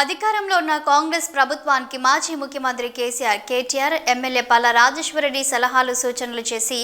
అధికారంలో ఉన్న కాంగ్రెస్ ప్రభుత్వానికి మాజీ ముఖ్యమంత్రి KCR KTR MLA Palla Rajeshwar Reddy సలహాలు సూచనలు చేసి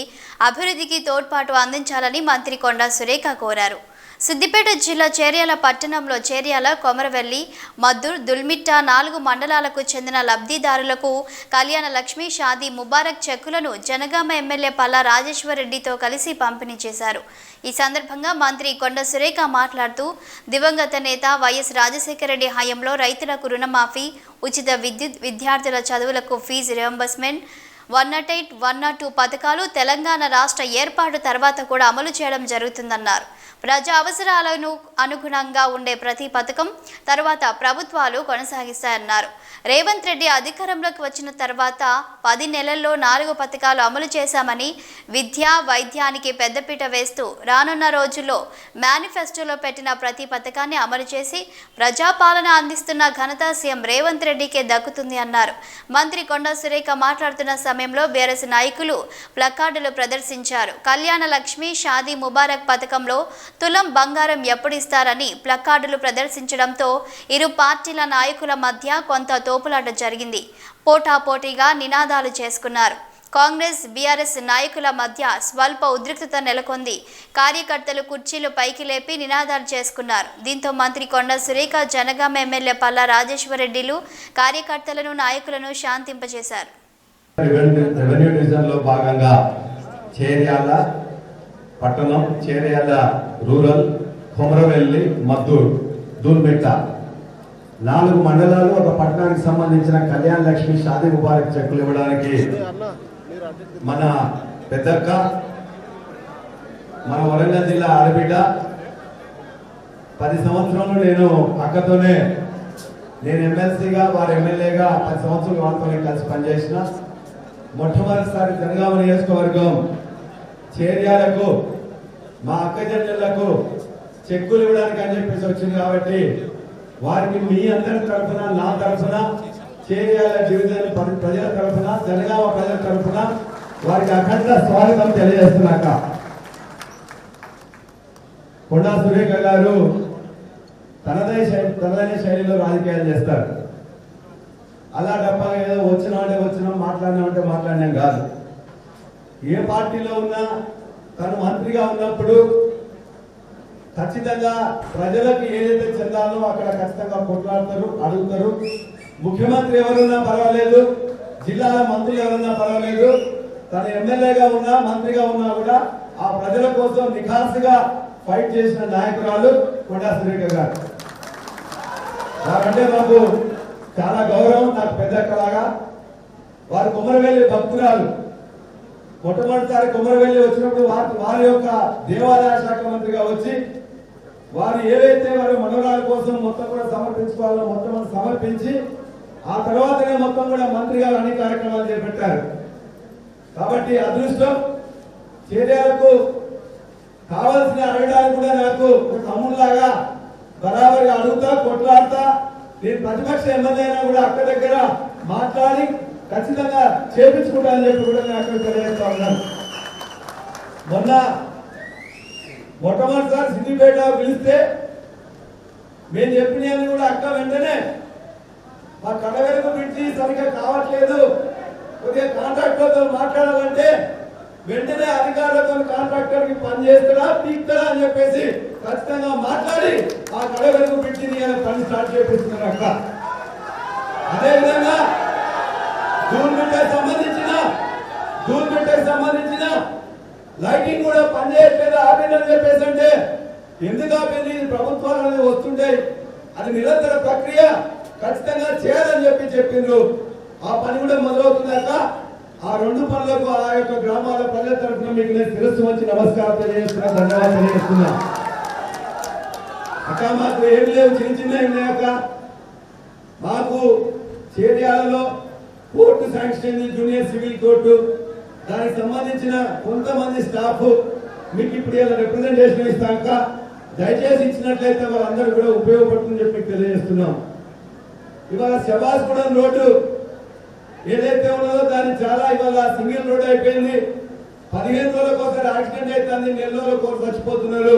అభివృద్ధికి తోడ్పాటు అందించాలని మంత్రి కొండా సురేఖ కోరారు. సిద్దిపేట జిల్లా చేర్యాల పట్టణంలో చేర్యాల కొమరవెల్లి మద్దూర్ దుల్మిట్ట నాలుగు మండలాలకు చెందిన లబ్ధిదారులకు కళ్యాణ లక్ష్మి షాదీ ముబారక్ చెక్కులను జనగామ ఎమ్మెల్యే పల్లా రాజేశ్వరరెడ్డితో కలిసి పంపిణీ చేశారు. ఈ సందర్భంగా మంత్రి కొండ సురేఖ మాట్లాడుతూ దివంగత నేత వైఎస్ రాజశేఖర రెడ్డి హయాంలో రైతులకు రుణమాఫీ ఉచిత విద్యుత్ విద్యార్థుల చదువులకు fee reimbursement one not eight one not two పథకాలు తెలంగాణ రాష్ట్ర ఏర్పాటు తర్వాత కూడా అమలు చేయడం జరుగుతుందన్నారు. ప్రజా అవసరాలను అనుగుణంగా ఉండే ప్రతి పథకం తర్వాత ప్రభుత్వాలు కొనసాగిస్తాయన్నారు. రేవంత్ రెడ్డి అధికారంలోకి వచ్చిన తర్వాత పది నెలల్లో నాలుగు పథకాలు అమలు చేశామని విద్య వైద్యానికి పెద్దపీట వేస్తూ రానున్న రోజుల్లో మేనిఫెస్టోలో పెట్టిన ప్రతి పథకాన్ని అమలు చేసి ప్రజాపాలన అందిస్తున్న ఘనత సీఎం రేవంత్ రెడ్డికే దక్కుతుంది అన్నారు. మంత్రి కొండా సురేఖ మాట్లాడుతున్న సమయంలో బీఆర్ఎస్ నాయకులు ప్లకార్డులు ప్రదర్శించారు. కళ్యాణ లక్ష్మి షాదీ ముబారక్ పథకంలో తులం బంగారం ఎప్పుడు ఇస్తారని ప్లకార్డులు ప్రదర్శించడంతో ఇరు పార్టీల నాయకుల మధ్య కొంత తోపులాట జరిగింది. పోటాపోటీగా నినాదాలు చేసుకున్నారు. కాంగ్రెస్ బీఆర్ఎస్ నాయకుల మధ్య స్వల్ప ఉద్రిక్తత నెలకొంది. కార్యకర్తలు కుర్చీలు పైకి లేపి నినాదాలు చేసుకున్నారు. దీంతో మంత్రి కొండ సురేఖ జనగామ ఎమ్మెల్యే పల్లా రాజేశ్వరరెడ్డిలు కార్యకర్తలను నాయకులను శాంతింపజేశారు. రెవెన్యూ డివిజన్లో భాగంగా చేర్యాల పట్టణం చేర్యాల రూరల్ కొమరవెల్లి మద్దూర్ దూల్మెట్ట నాలుగు మండలాలు ఒక పట్టణానికి సంబంధించిన కళ్యాణ లక్ష్మి షాది ముబారక్ చెక్కులు ఇవ్వడానికి మన పెద్దక్క మన వరంగల్ జిల్లా ఆడబిడ్డ. పది సంవత్సరాలు నేను అక్కతోనే నేను ఎమ్మెల్సీగా వారు ఎమ్మెల్యేగా పది సంవత్సరాలు వారితో కలిసి పనిచేసిన. మొట్టమొదటిసారి జనగామ నియోజకవర్గం చేర్యాలకు మా అక్క చెక్కులు ఇవ్వడానికి అని చెప్పేసి వచ్చింది కాబట్టి వారికి మీ అందరి తరఫున నా తరఫున చేర్యాల డివిజన్ ప్రజల తరఫున జనగామ ప్రజల తరఫున వారికి అఖండ స్వాగతం తెలియజేస్తున్నాక. కొండా సురేఖ గారు తనదే శైలి తనదైన శైలిలో రాజకీయాలు చేస్తారు. అలా డబ్బా ఏదో వచ్చినా అంటే వచ్చినాం మాట్లాడినామంటే మాట్లాడినాం కాదు. ఏ పార్టీలో ఉన్నా తను మంత్రిగా ఉన్నప్పుడు ఖచ్చితంగా ప్రజలకు ఏదైతే చెందాలో అక్కడ ఖచ్చితంగా కొట్లాడతారు అడుగుతారు. ముఖ్యమంత్రి ఎవరున్నా పర్వాలేదు జిల్లాల మంత్రులు ఎవరున్నా పర్వాలేదు తను ఎమ్మెల్యేగా ఉన్నా మంత్రిగా ఉన్నా కూడా ఆ ప్రజల కోసం నిఖాసుగా ఫైట్ చేసిన నాయకురాలు కొండా సురేఖ గారు. వారంటే మాకు చాలా గౌరవం నాకు పెద్ద అక్కలాగా వారు కుమ్మరవెల్లి భక్తురాలు. మొట్టమొదటిసారి కుమ్మరవెల్లి వచ్చినప్పుడు వారి వారి యొక్క దేవాదాయ శాఖ మంత్రిగా వచ్చి వారు ఏవైతే వారి మనోరాల కోసం మొత్తం కూడా సమర్పించుకోవాలో మొత్తం సమర్పించి ఆ తర్వాతనే మొత్తం కూడా మంత్రి గారు అన్ని కార్యక్రమాలు చేపట్టారు. కాబట్టి అదృష్టం చర్యలకు కావాల్సిన అడగడానికి కూడా నాకు ఒక తమ్ముళ్ళలాగా బరాబరి అడుగుతా కొట్లాడతా నేను ప్రతిపక్ష ఎమ్మెల్యే అయినా కూడా అక్క దగ్గర మాట్లాడి ఖచ్చితంగా చేపించుకుంటానని చెప్పి కూడా నేను అక్కడ తెలియజేస్తా ఉన్నాను. మొన్న మొట్టమొదటిసారి సిద్దిపేట పిలిస్తే మేము చెప్పినవి కూడా అక్క వెంటనే మా కడవెలకు పిలిచి సరిగ్గా కావట్లేదు. కొద్దిగా కాంట్రాక్టర్తో మాట్లాడాలంటే వెంటనే అధికారులతో కాంట్రాక్టర్కి పని చేస్తారా పీక్తారా అని చెప్పేసి ఖచ్చితంగా మాట్లాడి ఆ కడవెలకు పిలిచి నేను పని స్టార్ట్ చేపిస్తున్నారు అక్క అదేవిధంగా దూర్మిట్టకు సంబంధించిన దూర్మిట్టకు సంబంధించిన లైటింగ్ కూడా పనిచేయట్లేదు అని చెప్పేసి అంటే ఎందుకు ఆపింది? ప్రభుత్వాలు అనేది వస్తుంటాయి. అది నిరంతర ప్రక్రియ ఖచ్చితంగా చేయాలని చెప్పి చెప్పిండ్రు. ఆ పని కూడా మొదలవుతుందాక ఆ రెండు పనులకు ఆ యొక్క గ్రామాల ప్రజల తరఫున మీకు నేను శిరస్సు వచ్చి నమస్కారం తెలియజేస్తున్నా ధన్యవాదాలు తెలియజేస్తున్నా. అక్క మాకు ఏం లేవు చిన్న చిన్న ఉన్నాయక్క మాకు చేర్యాలలో court sanction junior civil court. దానికి సంబంధించిన కొంతమంది స్టాఫ్ మీకు ఇప్పుడు ఇలా రిప్రజెంటేషన్ ఇస్తాక దయచేసి ఇచ్చినట్లయితే వాళ్ళందరూ కూడా ఉపయోగపడుతుందని చెప్పి తెలియజేస్తున్నాం. ఇవాళ శబాస్గూడెం రోడ్డు ఏదైతే ఉన్నదో దాన్ని చాలా ఇవాళ సింగిల్ రోడ్ అయిపోయింది. పదిహేను రోజులకు ఒకసారి యాక్సిడెంట్ అవుతుంది నెల రోజులకు ఒకరు చచ్చిపోతున్నారు.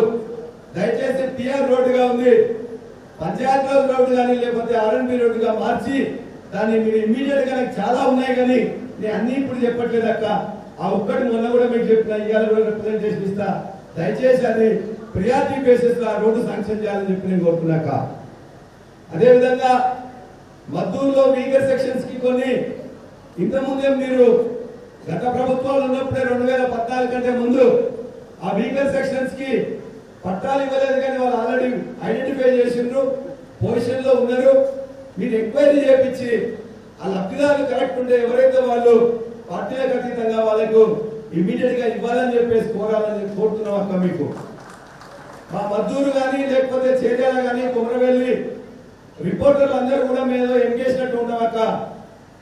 దయచేసి టిఆర్ రోడ్డుగా ఉంది. పంచాయత్ రాజ్ రోడ్డు కానీ లేకపోతే ఆర్ఎన్బి రోడ్డుగా మార్చి దాన్ని మీరు ఇమ్మీడియట్గా నాకు చాలా ఉన్నాయి కానీ నేను అన్ని ఇప్పుడు చెప్పట్లేదు అక్క. ఆ ఒక్కటి మొన్న కూడా మీకు చెప్పిన ఇవాళ కూడా రిప్రజెంటేషన్ ఇస్తా. దయచేసి అది ప్రియారిటీ బేసిస్లో ఆ రోడ్డు శాంక్షన్ చేయాలని చెప్పి నేను కోరుకున్నాక అదేవిధంగా మద్దూరులో వీగర్ సెక్షన్స్కి కొన్ని ఇంతకుముందే మీరు గత ప్రభుత్వాలు ఉన్నప్పుడే రెండు వేల పద్నాలుగు కంటే ముందు ఆ వీకర్ సెక్షన్స్కి పట్టాలు ఇవ్వలేదు కానీ వాళ్ళు ఆల్రెడీ ఐడెంటిఫై చేసిండ్రు పొజిషన్లో ఉన్నారు. మీరు ఎంక్వైరీ చేయించి ఆ లబ్ధిదారులు కరెక్ట్ ఉంటే ఎవరైతే వాళ్ళు పార్టీలకు అతీతంగా వాళ్ళకు ఇమీడియట్గా ఇవ్వాలని చెప్పేసి కోరాలని కోరుతున్నాం అక్క మీకు. మా మద్దూరు కానీ లేకపోతే చేజాల కానీ కుమరవెల్లి రిపోర్టర్లు అందరూ కూడా మేము ఎంగేసినట్టు ఉన్నాం అక్క.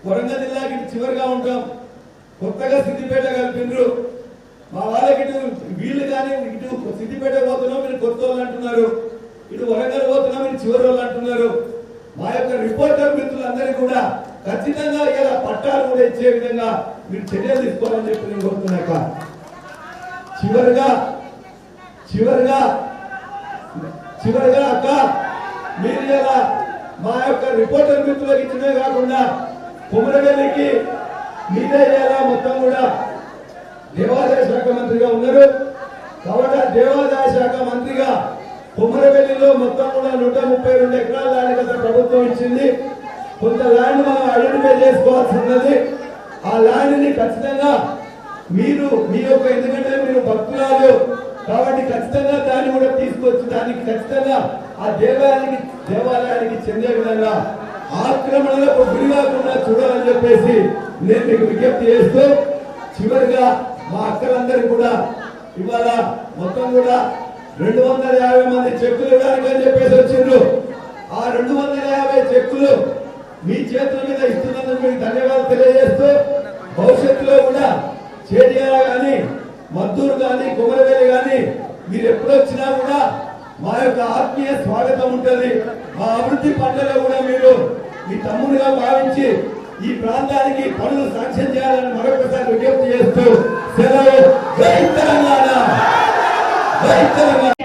వరంగల్ జిల్లాకి ఇటు చివరిగా ఉంటాం. కొత్తగా సిద్దిపేట కలిపిండ్రు. మా వాళ్ళకి ఇటు వీళ్ళు కానీ ఇటు సిద్దిపేట పోతున్నాం మీరు కొత్త వాళ్ళు అంటున్నారు. ఇటు వరంగల్ పోతున్నాం మీరు చివరి వాళ్ళు అంటున్నారు. మా యొక్క రిపోర్టర్ మిత్రులందరికీ కూడా ఖచ్చితంగా ఇలా పట్టాలు కూడా ఇచ్చే విధంగా మీరు చర్యలు తీసుకోవాలని చెప్పి నేను కోరుతున్నాక చివరిగా చివరిగా చివరిగా అక్క మీరు ఇలా మా యొక్క రిపోర్టర్ మిత్రులకు ఇచ్చినవి కాకుండా కుమరవెల్లికి మీరే మొత్తం కూడా దేవాదాయ శాఖ మంత్రిగా ఉన్నారు. కాబట్టి దేవాదాయ శాఖ మంత్రిగా కుమరవెల్లిలో మొత్తం కూడా నూట ముప్పై రెండు ఎకరాల ల్యాండ్ కదా ప్రభుత్వం ఇచ్చింది. కొంత ల్యాండ్ మనం ఐడెంటిఫై చేసుకోవాల్సి ఉన్నది. ఆ ల్యాండ్ని ఖచ్చితంగా మీరు మీ యొక్క ఎందుకంటే మీరు భక్తురాలు కాబట్టి ఖచ్చితంగా దాన్ని కూడా తీసుకొచ్చి దానికి ఖచ్చితంగా ఆ దేవాలయానికి దేవాలయానికి చెందే విధంగా ఆక్రమణలకు గురి కాకుండా చూడాలని చెప్పేసి నేను మీకు విజ్ఞప్తి చేస్తూ చివరిగా మా అక్కలందరికీ కూడా ఇవాళ మొత్తం కూడా రెండు వందల యాభై మంది చెక్కులు ఇవ్వడానికి అని చెప్పేసి వచ్చిండ్రు. ఆ రెండు వందల యాభై చెక్కులు మీ చేతుల మీద ఇస్తున్నందుకు మీకు ధన్యవాదాలు తెలియజేస్తూ భవిష్యత్తులో కూడా చేడియాల కానీ మద్దూరు కానీ కుమరవేలి కానీ మీరు ఎప్పుడొచ్చినా కూడా మా యొక్క ఆత్మీయ స్వాగతం ఉంటుంది. మా అభివృద్ధి పనులలో కూడా మీరు మీ తమ్ముడుగా భావించి ఈ ప్రాంతానికి పనులు సాక్ష్యం చేయాలని మరొకసారి విజ్ఞప్తి చేస్తూ సెలవు. జై తెలంగాణ! జై తెలంగాణ!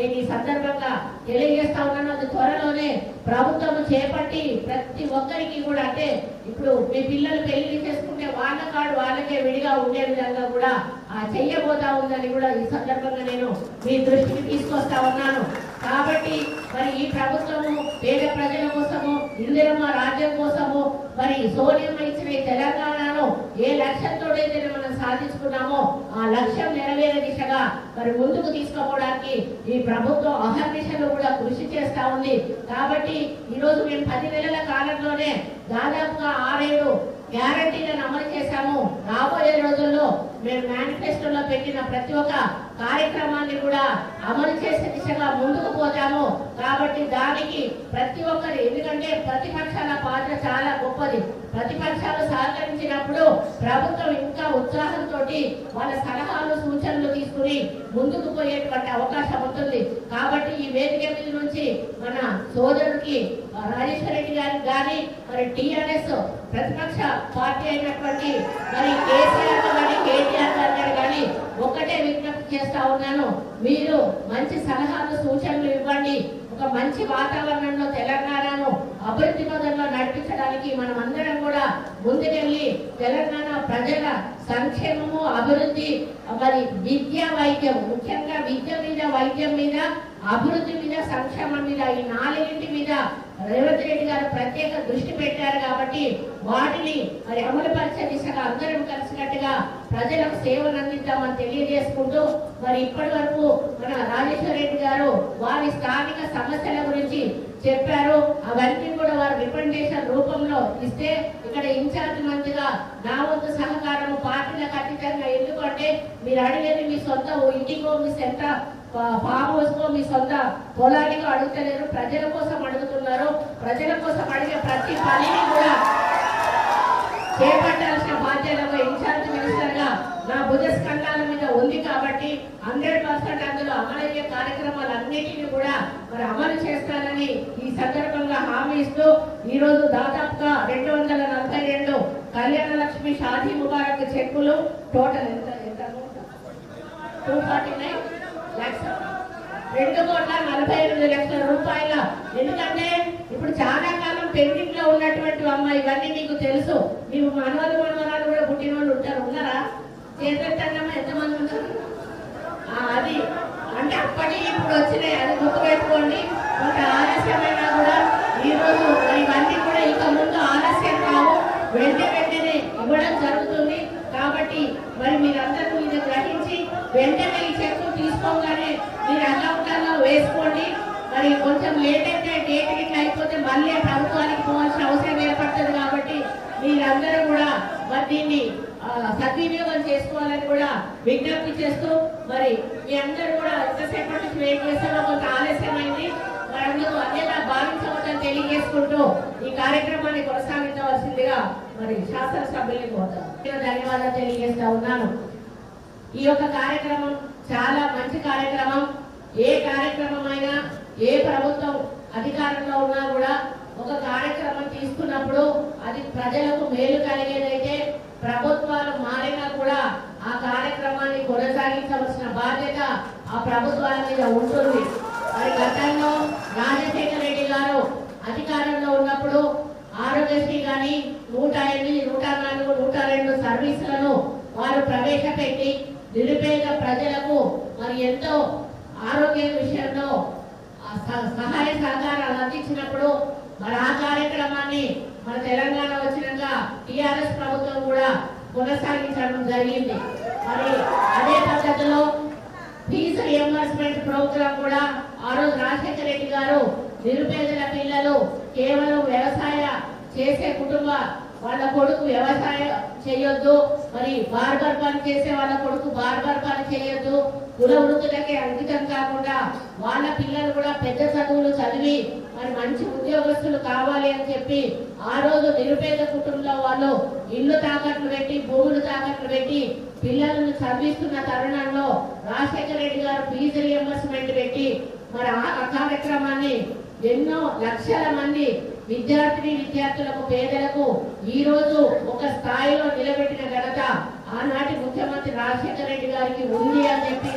నేను ఈ సందర్భంగా తెలియజేస్తా ఉన్నాను. అది త్వరలోనే ప్రభుత్వం చేపట్టి ప్రతి ఒక్కరికి కూడా అంటే ఇప్పుడు మీ పిల్లలు పెళ్ళి చేసుకుంటే వాళ్ళ కాడు వాళ్ళకే విడిగా ఉండే విధంగా కూడా ఆ చెయ్యబోతా ఉందని కూడా ఈ సందర్భంగా నేను మీ దృష్టికి తీసుకొస్తా ఉన్నాను. కాబట్టి మరి ఈ ప్రభుత్వము పేద ప్రజల కోసము ఇందిరమ్మ రాజ్యం కోసము మరి సోనియమ్మ ఇచ్చిన ఈ తెలంగాణను ఏ లక్ష్యంతో మనం సాధించుకున్నామో ఆ లక్ష్యం నెరవేరే దిశగా మరి ముందుకు తీసుకుపోవడానికి ఈ ప్రభుత్వం అహర్నిశలు కూడా కృషి చేస్తా ఉంది. కాబట్టి ఈరోజు మేము పది నెలల కాలంలోనే దాదాపుగా ఆరేడు గ్యారంటీలను అమలు చేశాము. రాబోయే రోజుల్లో మేము మేనిఫెస్టోలో పెట్టిన ప్రతి ఒక్క కార్యక్రమాన్ని కూడా అమలు చేసే దిశగా ముందుకు పోతాము. కాబట్టి దానికి ప్రతి ఒక్కరి ఎందుకంటే ప్రతిపక్షాల పాత్ర చాలా గొప్పది. ప్రతిపక్షాలు సహకరించినప్పుడు ప్రభుత్వం ఇంకా ఉత్సాహంతో వాళ్ళ సలహాలు సూచనలు తీసుకుని ముందుకు పోయేటువంటి అవకాశం ఉంటుంది. కాబట్టి ఈ వేదిక మీద నుంచి మన సోదరుడికి రాజేశ్వర రెడ్డి గారికి కానీ మరి టీఆర్ఎస్ ప్రతిపక్ష పార్టీ అయినటువంటి మరి కేసీఆర్ కానీ కేటీఆర్ గారు కానీ ఒక్కటే విజ్ఞప్తి చేస్తా ఉన్నాను. మీరు మంచి సలహాలు సూచనలు ఇవ్వండి. ఒక మంచి వాతావరణంలో తెలంగాణను అభివృద్ధి పదంలో నడిపించడానికి మనం అందరం కూడా ముందుకెళ్ళి తెలంగాణ ప్రజల సంక్షేమము అభివృద్ధి మరి విద్య వైద్యం ముఖ్యంగా విద్య మీద వైద్యం మీద అభివృద్ధి మీద సంక్షేమం మీద ఈ నాలుగింటి మీద రేవంత్ రెడ్డి గారు ప్రత్యేక దృష్టి పెట్టారు కాబట్టి వాటిని మరి అమలుపరిచే దిశగా అందరం కలిసినట్టుగా ప్రజలకు సేవలు అందిద్దామని తెలియజేసుకుంటూ మరి ఇప్పటి వరకు మన రాజేశ్వర రెడ్డి గారు వారి స్థానిక సమస్యల గురించి చెప్పారు. అవన్నీ కూడా వారు రిప్రజెంటేషన్ రూపంలో ఇస్తే ఇక్కడ ఇన్ఛార్జ్ మంత్రిగా నా వంతు సహకారం పార్టీలకు అతీతంగా ఎందుకంటే మీరు అడిగేది మీ సొంత ఇంటికో మీ సెంటర్ ఫామ్ హౌస్లో మీ సొంత పొలానికి అడుగుతలేరు. ప్రజల కోసం అడుగుతున్నారు. ప్రజల కోసం అడిగే ప్రతి పనిని కూడా చేపట్టాల్సిన బాధ్యతగా ఇన్ఛార్జ్ మినిస్టర్గా నా భుజ స్కంధాల మీద ఉంది కాబట్టి హండ్రెడ్ పర్సెంట్ అందులో అమలయ్యే కార్యక్రమాలన్నిటిని కూడా మరి అమలు చేస్తానని ఈ సందర్భంగా హామీ ఇస్తూ ఈరోజు దాదాపుగా రెండు వందల నలభై రెండు కళ్యాణ లక్ష్మి షాదీ ముబారక్ చెక్కులు టోటల్ ఎంత ఎంత టూ ఫార్టీ నైన్? లక్ష. రెండు కోట్ల నలభై ఎనిమిది లక్షల రూపాయల. ఎందుకంటే ఇప్పుడు చాలా కాలం పెండింగ్లో ఉన్నటువంటి అమ్మ ఇవన్నీ నీకు తెలుసు. నీవు మనవలు మనవరాలు కూడా పుట్టిన వాళ్ళు ఉంటారు. ఉన్నారా? చేతట్టమ్మా ఎంతమంది ఉన్నారు? అది. అంటే అప్పటి ఇప్పుడు వచ్చినాయి. అది గుర్తుపెట్టుకోండి. ఒక ఆలస్యమైనా కూడా ఈరోజు ఇవన్నీ కూడా ఇక ముందు ఆలస్యం కావు. వెంట వెంటనే ఇవ్వడం జరుగుతుంది. కాబట్టి మరి మీరందరూ ఇది గ్రహించి వెంటనే తీసుకోగానే మీరు అకౌంట్లలో వేసుకోండి. మరి కొంచెం లేట్ అయితే డేట్ గిట్ల అయిపోతే మళ్ళీ ప్రభుత్వానికి పోవాల్సిన అవసరం ఏర్పడుతుంది కాబట్టి మీరందరూ కూడా మరి దీన్ని సద్వినియోగం చేసుకోవాలని కూడా విజ్ఞప్తి చేస్తూ మరి మీ అందరూ కూడా ఎంతసేపటి నుంచి వెయిట్ చేస్తారో కొంత ఆలస్యమైంది. మరి అందుకు అన్యత భావించవద్దని తెలియజేసుకుంటూ ఈ కార్యక్రమాన్ని కొనసాగించవలసిందిగా మరి శాసనసభ్యులకు ధన్యవాదాలు తెలియజేస్తా ఉన్నాను. ఈ యొక్క కార్యక్రమం చాలా మంచి కార్యక్రమం. ఏ కార్యక్రమం అయినా ఏ ప్రభుత్వం అధికారంలో ఉన్నా కూడా ఒక కార్యక్రమం తీసుకున్నప్పుడు అది ప్రజలకు మేలు కలిగేదైతే ప్రభుత్వాలు మారినా కూడా ఆ కార్యక్రమాన్ని కొనసాగించవలసిన బాధ్యత ఆ ప్రభుత్వాల మీద ఉంటుంది. మరి గతంలో రాజశేఖర రెడ్డి గారు అధికారంలో ఉన్నప్పుడు ఆరోగ్యశ్రీ కానీ నూట ఎనిమిది నూట నాలుగు నూట రెండు సర్వీసులను వారు ప్రవేశపెట్టి నిరుపేద ప్రజలకు మరి ఎంతో ఆరోగ్య విషయంలో సహాయ సహకారాలు అందించినప్పుడు మరి ఆ కార్యక్రమాన్ని మన తెలంగాణ వచ్చినాక టిఆర్ఎస్ ప్రభుత్వం కూడా కొనసాగించడం జరిగింది. మరి అదే పద్ధతిలో ఫీజు రియంబర్స్మెంట్ ప్రోగ్రాం కూడా ఆ రోజు రాజశేఖర రెడ్డి గారు నిరుపేదల పిల్లలు కేవలం వ్యవసాయ చేసే కుటుంబ వాళ్ళ కొడుకు వ్యవసాయం చేయొద్దు మరి బార్బర్ పని చేసే వాళ్ళ కొడుకు బార్బర్ పని చేయొద్దు. కుల వృత్తులకే అంకితం కాకుండా వాళ్ళ పిల్లలు కూడా పెద్ద చదువులు చదివి మరి మంచి ఉద్యోగస్తులు కావాలి అని చెప్పి ఆ రోజు నిరుపేద కుటుంబంలో వాళ్ళు ఇల్లు తాకట్లు పెట్టి భూములు తాకట్లు పెట్టి పిల్లలను చదివిస్తున్న తరుణంలో రాజశేఖర రెడ్డి గారు ఫీజు రియంబర్స్మెంట్ పెట్టి మరి ఆ కార్యక్రమాన్ని ఎన్నో లక్షల మంది విద్యార్థిని విద్యార్థులకు పేదలకు ఈ రోజు ఒక స్థాయిలో నిలబెట్టిన ఘనత ఆనాటి ముఖ్యమంత్రి రాజశేఖర రెడ్డి గారికి ఉంది అని చెప్పి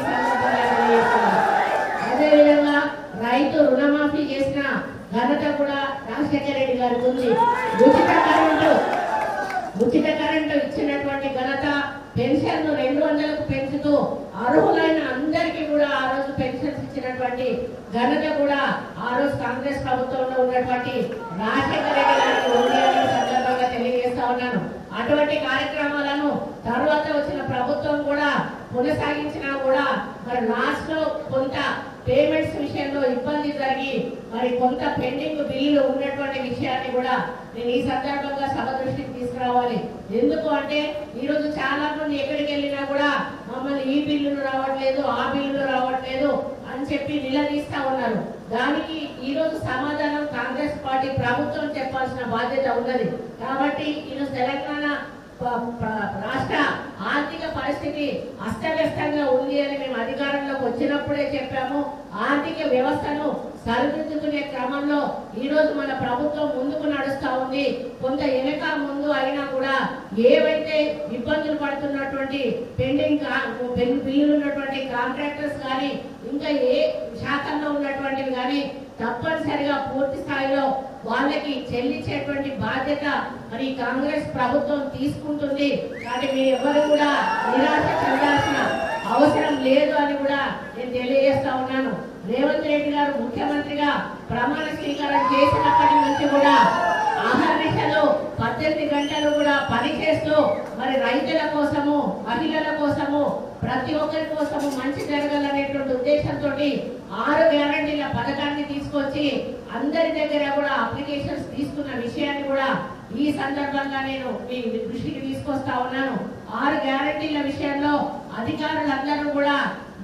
అదేవిధంగా రైతు రుణమాఫీ చేసిన ఘనత కూడా రాజశేఖర రెడ్డి గారికి ఉంది. ఉచిత కరెంటు ఉచిత కరెంటు ఇచ్చినటువంటి ఘనత పెన్షన్ రెండు వందలకు పెంచుతూ అర్హులైన అందరికీ కూడా ఆ రోజు పెన్షన్స్ ఇచ్చినటువంటి ఘనత కూడా ఆ రోజు కాంగ్రెస్ ప్రభుత్వంలో ఉన్నటువంటి రాజశేఖర రెడ్డి గారికి ఉంది సందర్భంగా తెలియజేస్తా ఉన్నాను. అటువంటి కార్యక్రమాలను తర్వాత వచ్చిన ప్రభుత్వం కూడా కొనసాగించినా కూడా మరి లాస్ట్లో కొంత పేమెంట్స్ విషయంలో ఇబ్బంది జరిగి మరి కొంత పెండింగ్ బిల్లులు ఉన్నటువంటి విషయాన్ని కూడా నేను ఈ సందర్భంగా సభ దృష్టికి తీసుకురావాలి. ఎందుకు అంటే ఈరోజు చాలా మంది ఎక్కడికి వెళ్ళినా కూడా మమ్మల్ని ఈ బిల్లులు రావట్లేదు ఆ బిల్లులు రావట్లేదు అని చెప్పి నిలదీస్తా ఉన్నారు. దానికి ఈరోజు సమాధానం కాంగ్రెస్ పార్టీ ప్రభుత్వం చెప్పాల్సిన బాధ్యత ఉన్నది. కాబట్టి ఈరోజు తెలంగాణ రాష్ట్ర ఆర్థిక పరిస్థితి అస్తవ్యస్తంగా ఉంది అని మేము అధికారంలోకి వచ్చినప్పుడే చెప్పాము. ఆర్థిక వ్యవస్థను సరిదిద్దుకునే క్రమంలో ఈ రోజు మన ప్రభుత్వం ముందుకు నడుస్తూ ఉంది. కొంత వెనక ముందు అయినా కూడా ఏవైతే ఇబ్బందులు పడుతున్నటువంటి పెండింగ్ కా- పెన్ బిల్లులు ఉన్నటువంటి కాంట్రాక్టర్స్ కానీ ఇంకా ఏ శాతంలో ఉన్నటువంటివి కానీ తప్పనిసరిగా పూర్తి స్థాయిలో వాళ్ళకి చెల్లించేటువంటి బాధ్యత మరి కాంగ్రెస్ ప్రభుత్వం తీసుకుంటుంది. కానీ మీరు ఎవరు కూడా నిరాశ చెందాల్సిన అవసరం లేదు అని కూడా నేను తెలియజేస్తా ఉన్నాను. రేవంత్ రెడ్డి గారు ముఖ్యమంత్రిగా ప్రమాణ స్వీకారం చేసినప్పటి నుంచి కూడా అహర్నిశలు పద్దెనిమిది గంటలు కూడా పని చేస్తూ మరి రైతుల కోసము మహిళల కోసము ప్రతి ఒక్కరి కోసము మంచి జరగాలనేటువంటి ఉద్దేశంతో ఆరు గ్యారంటీల పథకాన్ని తీసుకొచ్చి అందరి దగ్గర కూడా అప్లికేషన్స్ తీసుకున్న విషయాన్ని కూడా ఈ సందర్భంగా నేను మీ దృష్టికి తీసుకొస్తా ఉన్నాను. ఆరు గ్యారంటీల విషయంలో అధికారులందరూ కూడా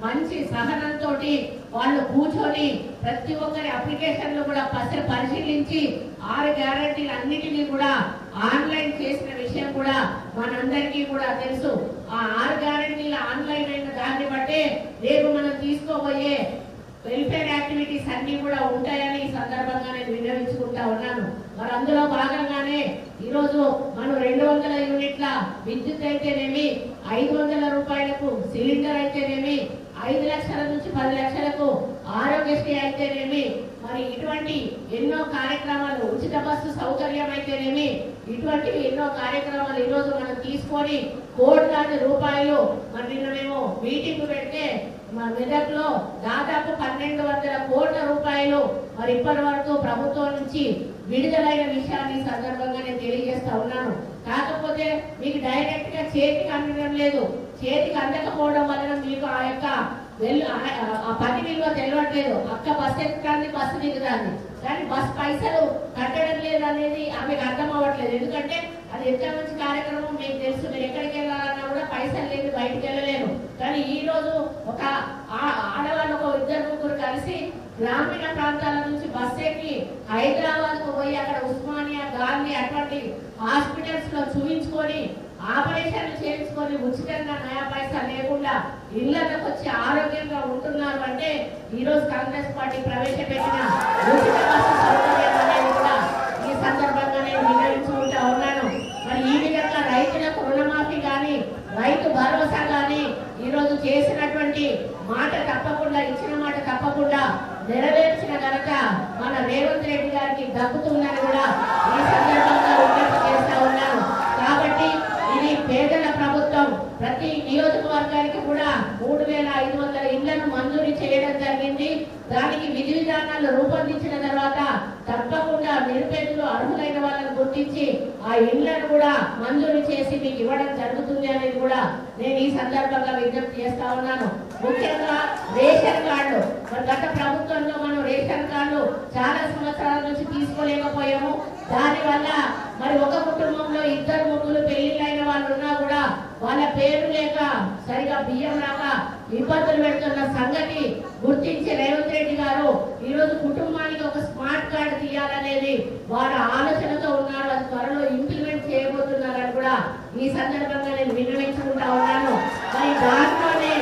మంచి సహనంతో వాళ్ళు కూర్చొని ప్రతి ఒక్కరి అప్లికేషన్లు కూడా పరిశీలించి ఆరు గ్యారంటీలు అన్నిటినీ కూడా ఆన్లైన్ చేసిన విషయం కూడా మనందరికీ కూడా తెలుసు. ఆ ఆరు గ్యారంటీలు ఆన్లైన్ అయిన దాన్ని బట్టే రేపు మనం తీసుకోబోయే వెల్ఫేర్ యాక్టివిటీస్ అన్ని కూడా ఉంటాయని ఈ సందర్భంగా నేను విన్నవించుకుంటా ఉన్నాను. మరి అందులో భాగంగానే ఈరోజు మనం రెండు వందల యూనిట్ల విద్యుత్ అయితేనేమి ఐదు వందల రూపాయలకు సిలిండర్ అయితేనేమి ఐదు లక్షల నుంచి పది లక్షలకు ఆరోగ్యశ్రీ అయితేనేమి మరి ఇటువంటి ఎన్నో కార్యక్రమాలు ఉచిత బస్సు సౌకర్యం అయితేనేమి ఇటువంటి ఎన్నో కార్యక్రమాలు ఈరోజు మనం తీసుకొని కోట్లాది రూపాయలు మరి నిన్న మేము మీటింగ్ పెడితే మా మెదక్లో దాదాపు పన్నెండు వందల కోట్ల రూపాయలు మరి ఇప్పటి వరకు ప్రభుత్వం నుంచి విడుదలైన విషయాన్ని సందర్భంగా నేను తెలియజేస్తా ఉన్నాను. కాకపోతే మీకు డైరెక్ట్గా చేతికి అందడం లేదు. చేతికి అందకపోవడం వలన మీకు ఆ యొక్క ఆ- పని విలువ తెలియట్లేదు అక్క బస్ ఎక్కడానికి బస్సు దిగుతాంది. కానీ బస్ పైసలు కట్టడం లేదు అనేది ఆమెకు అర్థం అవ్వట్లేదు. ఎందుకంటే అది ఎంత మంచి కార్యక్రమం మీకు తెలుసు? మీరు ఎక్కడికి వెళ్ళాలన్నా కూడా పైసలు లేదు బయటికి వెళ్ళలేరు. కానీ ఈ రోజు ఒక ఆడవాళ్ళు ఒక ఇద్దరు ముగ్గురు కలిసి గ్రామీణ ప్రాంతాల నుంచి బస్ ఎక్కి హైదరాబాద్కు పోయి అక్కడ ఉస్మానియా గాంధీ అటువంటి హాస్పిటల్స్లో చూపించుకొని ఆపరేషన్లు చేయించుకొని ఉచితంగా నయా పైసా లేకుండా ఇళ్ళకు వచ్చి ఆరోగ్యంగా ఉంటున్నారు అంటే ఈ రోజు కాంగ్రెస్ పార్టీ ప్రవేశపెట్టిన ఉచిత బస్సు సౌకర్యం అనేది కూడా ఈ సందర్భంగా నేను వినియోగించుకుంటా ఉన్నాను మరి ఈ విధంగా రైతులకు రుణమాఫీ కానీ రైతు భరోసా కానీ ఈ రోజు చేసినటువంటి మాట తప్పకుండా ఇచ్చిన మాట తప్పకుండా నెరవేర్చిన గనక మన రేవంత్ రెడ్డి గారికి దక్కుతుందని కూడా ఈ సందర్భంగా విజ్ఞప్తి చేస్తా ఉన్నాను కాబట్టి ఇది పేదల ప్రభుత్వం ప్రతి నియోజకవర్గానికి కూడా మూడు వేల ఐదు వందల ఇళ్ళను మంజూరు చేయడం జరిగింది దానికి విధి విధానాలు రూపొందించిన తర్వాత తప్పకుండా నిరుపేదలు అర్హులైన వాళ్ళని గుర్తించి ఆ ఇండ్లను కూడా మంజూరు చేసి మీకు ఇవ్వడం జరుగుతుంది అనేది కూడా నేను ఈ సందర్భంగా విజ్ఞప్తి చేస్తా ఉన్నాను. ముఖ్యంగా రేషన్ కార్డు. మరి గత ప్రభుత్వంలో మనం రేషన్ కార్డు చాలా సంవత్సరాల నుంచి తీసుకోలేకపోయాము. దానివల్ల మరి ఒక కుటుంబంలో ఇద్దరు ముగ్గురు పెళ్ళిళ్ళైన వాళ్ళు ఉన్నా కూడా వాళ్ళ పేరు లేక సరిగా బియ్యం రాక ఇబ్బందులు పెడుతున్న సంగతి గుర్తించి రేవంత్ రెడ్డి గారు ఈరోజు కుటుంబానికి ఒక స్మార్ట్ కార్డు తీయాలనేది వారి ఆలోచనతో ఉన్నారు అది త్వరలో ఇంప్లిమెంట్ చేయబోతున్నారని కూడా ఈ సందర్భంగా నేను విన్నవించుకుంటా ఉన్నాను మరి దాంట్లోనే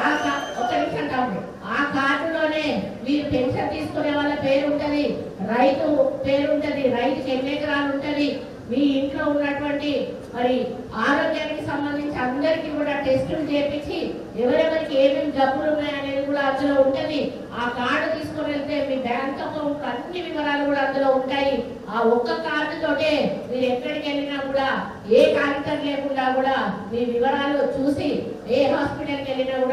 ఆ కా- ఒక నిమిషం కాదు ఆ కార్డులోనే మీరు పెన్షన్ తీసుకునే వాళ్ళ పేరు ఉంటది రైతు పేరు ఉంటది రైతుకి ఎన్ని ఎకరాలు ఉంటది మీ ఇంట్లో ఉన్నటువంటి మరి ఆరోగ్యానికి సంబంధించి అందరికీ కూడా టెస్టులు చేపించి ఎవరెవరికి ఏమేమి జబ్బులు ఉన్నాయనేది కూడా అందులో ఉంటది ఆ కార్డు తీసుకొని వెళ్తే మీ బ్యాంక్ అకౌంట్ అన్ని వివరాలు కూడా అందులో ఉంటాయి ఆ ఒక్క కార్డు తోటే మీరు ఎక్కడికి వెళ్ళినా కూడా ఏ కాగితం లేకుండా కూడా మీ వివరాలు చూసి ఏ హాస్పిటల్కి వెళ్ళినా కూడా